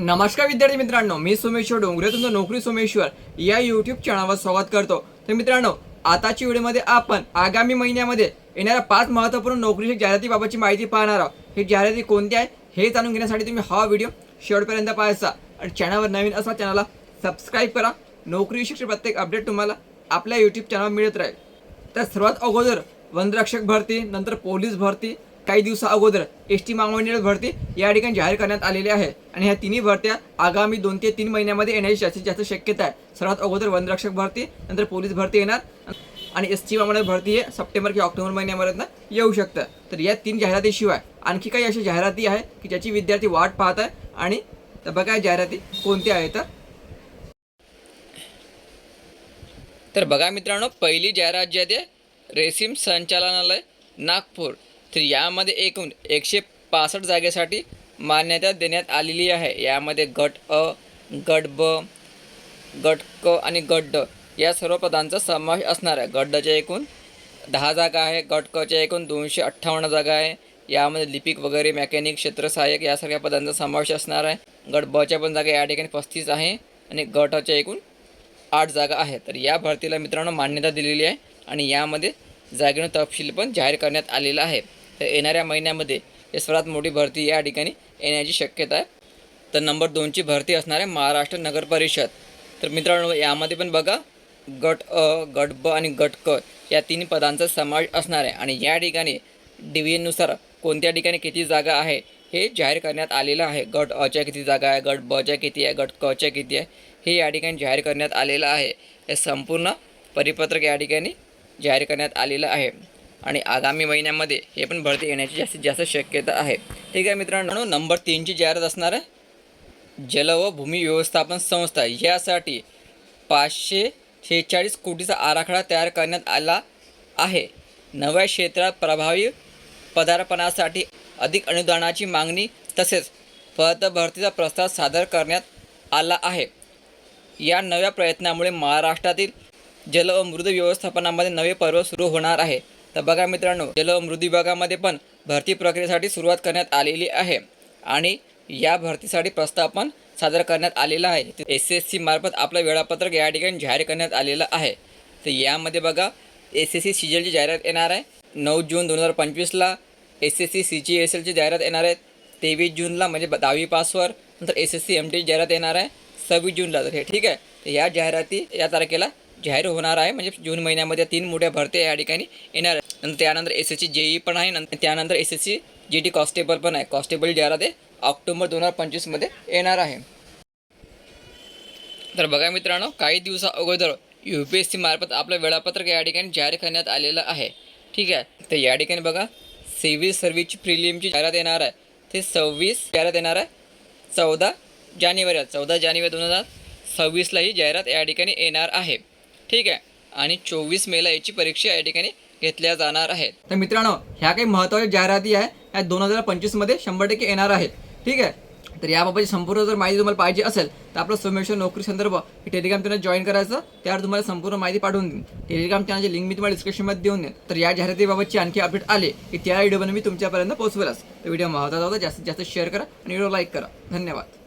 नमस्कार विद्यार्थी मित्रांनो मी सोमेश्वर डोंगरे तुमचं नोकरी सोमेश्वर या यूट्यूब चॅनलवर स्वागत करतो. तर मित्रांनो आताच्या व्हिडिओमध्ये आपण आगामी महिन्यामध्ये येणाऱ्या पाच महत्त्वपूर्ण नोकरीच्या जाहिरातीबाबतची माहिती पाहणार आहोत. हे जाहिराती कोणत्या आहे हे जाणून घेण्यासाठी तुम्ही हा व्हिडिओ शेवटपर्यंत पाहायचा. आणि चॅनलवर नवीन असा चॅनलला सबस्क्राईब करा. नोकरीविषयी प्रत्येक अपडेट तुम्हाला आपल्या यूट्यूब चॅनलवर मिळत राहील. तर सर्वात अगोदर वनरक्षक भरती नंतर पोलीस भरती काही दिवसा अगोदर एस टी महामंडळ भरती या ठिकाणी जाहीर करण्यात आलेली आहे. आणि ह्या तिन्ही भरत्या आगामी दोन ते तीन महिन्यामध्ये येण्याची जास्तीत जास्त शक्यता आहे. सर्वात अगोदर वनरक्षक भरती नंतर पोलीस भरती येणार आणि एस टी महामंडळ भरती हे सप्टेंबर किंवा ऑक्टोबर महिन्यामध्ये येऊ शकतं. तर या तीन जाहिरातीशिवाय आणखी काही अशा जाहिराती आहे की ज्याची विद्यार्थी वाट पाहत आहे आणि तर बघा या जाहिराती कोणत्या आहेत. तर तर बघा मित्रांनो पहिली जाहिरात जी आहे ते रेशीम संचालनालय नागपूर. तर यामध्ये एकूण एकशे पासष्ट जागेसाठी मान्यता देण्यात आलेली आहे. यामध्ये गट अ गट ब गट क आणि गट ड या सर्व पदांचा समावेश असणार आहे. गट डच्या एकूण दहा जागा आहे. गट कच्या एकूण दोनशे अठ्ठावन्न जागा आहे. यामध्ये लिपिक वगैरे मेकॅनिक क्षेत्र सहाय्यक या सगळ्या पदांचा समावेश असणार आहे. गट बच्या पण जागा या ठिकाणी पस्तीस आहे आणि गटाच्या एकूण आठ जागा आहेत. तर या भरतीला मित्रांनो मान्यता दिलेली आहे आणि यामध्ये जागेनं तपशील पण जाहीर करण्यात आलेला आहे. तर येणाऱ्या महिन्यामध्ये हे सर्वात मोठी भरती या ठिकाणी येण्याची शक्यता आहे. तर नंबर दोनची भरती असणार आहे महाराष्ट्र नगर परिषद. तर मित्रांनो यामध्ये पण बघा गट अ गट ब आणि गट क या तीन पदांचा समावेश असणार आहे. आणि या ठिकाणी डिव्हिजननुसार कोणत्या ठिकाणी किती जागा आहे हे जाहीर करण्यात आलेलं आहे. गट अच्या किती जागा आहे गट बच्या किती आहे गट कच्या किती आहे हे या ठिकाणी जाहीर करण्यात आलेलं आहे. हे संपूर्ण परिपत्रक या ठिकाणी जाहीर करण्यात आलेलं आहे. आणि आगामी महिन्यामध्ये हे पण भरती येण्याची जास्तीत जास्त शक्यता आहे. ठीक आहे मित्रांनो नंबर तीनची जाहिरात असणार आहे. जल व भूमी व्यवस्थापन संस्था यासाठी पाचशे शेहेचाळीस कोटीचा आराखडा तयार करण्यात आला आहे. नव्या क्षेत्रात प्रभावी पदार्पणासाठी अधिक अनुदानाची मागणी तसेच पदभरतीचा प्रस्ताव सादर करण्यात आला आहे. या नव्या प्रयत्नामुळे महाराष्ट्रातील जल व मृद व्यवस्थापनामध्ये नवे पर्व सुरू होणार आहे. तर बघा मित्रांनो जल मृद विभागामध्ये पण भरती प्रक्रियेसाठी सुरुवात करण्यात आलेली आहे आणि या भरतीसाठी प्रस्ताव पण सादर करण्यात आलेला आहे. एस एस सी मार्फत आपलं वेळापत्रक या ठिकाणी जाहीर करण्यात आलेलं आहे. तर यामध्ये बघा S S C C G एलची जाहिरात येणार आहे. नऊ जून दोन हजार पंचवीसला S S C C G S एलची जाहिरात येणार आहे. तेवीस जूनला म्हणजे दहावी पासवर नंतर एस एस सी एम टीची जाहिरात येणार आहे. सव्वीस जूनला तर हे ठीक आहे. तर या जाहिराती या तारखेला जाहीर होणार आहे. म्हणजे जून महिन्यामध्ये तीन मोठ्या भरत्या या ठिकाणी येणार आहे नंतर त्यानंतर एस एस सी जेई पण आहे. नंतर त्यानंतर S S C G T constable पण आहे. कॉन्स्टेबल जाहिरात आहे ऑक्टोबर दोन हजार पंचवीसमध्ये येणार आहे. तर बघा मित्रांनो काही दिवसा अगोदर यू पी एस सी मार्फत आपलं वेळापत्रक या ठिकाणी जाहीर करण्यात आलेलं आहे. ठीक आहे? तर या ठिकाणी बघा सिव्हिल सर्व्हिसची प्रिलियमची जाहिरात येणार आहे. ते सव्वीस जाहिरात येणार आहे. चौदा जानेवारी चौदा जानेवारी दोन हजार सव्वीसला ही जाहिरात या ठिकाणी येणार आहे. ठीक आहे. आणि चोवीस मेला याची परीक्षा या ठिकाणी घेतल्या जाणार आहेत. तर मित्रांनो ह्या काही महत्त्वाच्या जाहिराती आहे ह्या दोन हजार पंचवीसमध्ये शंभर टक्के येणार आहेत. ठीक आहे? तर याबाबतची संपूर्ण जर माहिती तुम्हाला पाहिजे असेल तर आपलं सोमेश्वर नोकरी संदर्भ हे टेलिग्राम चॅनल जॉईन करायचं. त्यावर तुम्हाला संपूर्ण माहिती पाठवून देईन. टेलिग्राम चॅनलची लिंक मी तुम्हाला डिस्क्रिप्शनमध्ये देऊन देईन. तर या जाहिरातीबाबतची आणखी अपडेट आले की त्या व्हिडिओमध्ये मी तुमच्यापर्यंत पोहोचवेलच. तर व्हिडिओ महत्त्वाचा होता जास्तीत जास्त शेअर करा आणि व्हिडिओ लाईक करा. धन्यवाद.